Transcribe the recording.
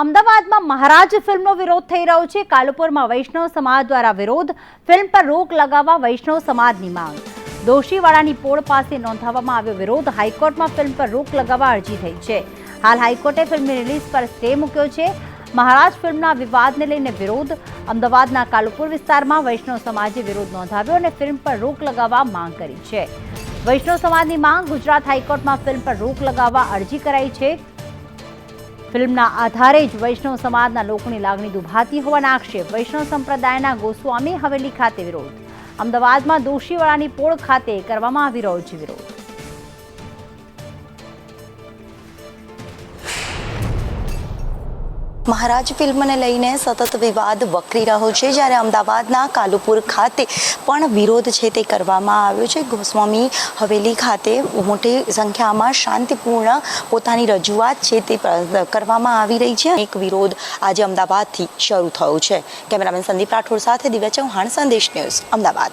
અમદાવાદમાં મહારાજ ફિલ્મનો વિરોધ થઈ રહ્યો છે. કાલુપુરમાં વૈષ્ણવ સમાજ દ્વારા વિરોધ. ફિલ્મ પર રોક લગાવવા વૈષ્ણવ સમાજની માંગ. દોશીવાડાની પોળ પાસે નોંધાવવામાં આવ્યો વિરોધ. હાઈકોર્ટમાં ફિલ્મ પર રોક લગાવવા અરજી થઈ છે. હાલ હાઈકોર્ટે ફિલ્મની રિલીઝ પર સ્ટે મૂક્યો છે. મહારાજ ફિલ્મના વિવાદને લઈને વિરોધ. અમદાવાદના કાલુપુર વિસ્તારમાં વૈષ્ણવ સમાજે વિરોધ નોંધાવ્યો અને ફિલ્મ પર રોક લગાવવા માંગ કરી છે. વૈષ્ણવ સમાજની માંગ ગુજરાત હાઈકોર્ટમાં ફિલ્મ પર રોક લગાવવા અરજી કરાઈ છે. ફિલ્મના આધારે જ વૈષ્ણવ સમાજના લોકોની લાગણી દુભાતી હોવાના આક્ષેપ વૈષ્ણવ સંપ્રદાયના ગોસ્વામી હવેલી ખાતે વિરોધ. અમદાવાદમાં દોશીવાળાની પોળ ખાતે કરવામાં આવી રહ્યો છે વિરોધ. મહારાજ ફિલ્મને લઈને સતત વિવાદ વકરી રહ્યો છે. જ્યારે અમદાવાદના કાલુપુર ખાતે પણ વિરોધ છે તે કરવામાં આવ્યો છે. ગોસ્વામી હવેલી ખાતે મોટી સંખ્યામાં શાંતિપૂર્ણ પોતાની રજૂઆત છે તે કરવામાં આવી રહી છે. એક વિરોધ આજે અમદાવાદથી શરૂ થયો છે. કેમેરામેન સંદીપ રાઠોડ સાથે દિવ્યા ચૌહાણ, સંદેશ ન્યૂઝ અમદાવાદ.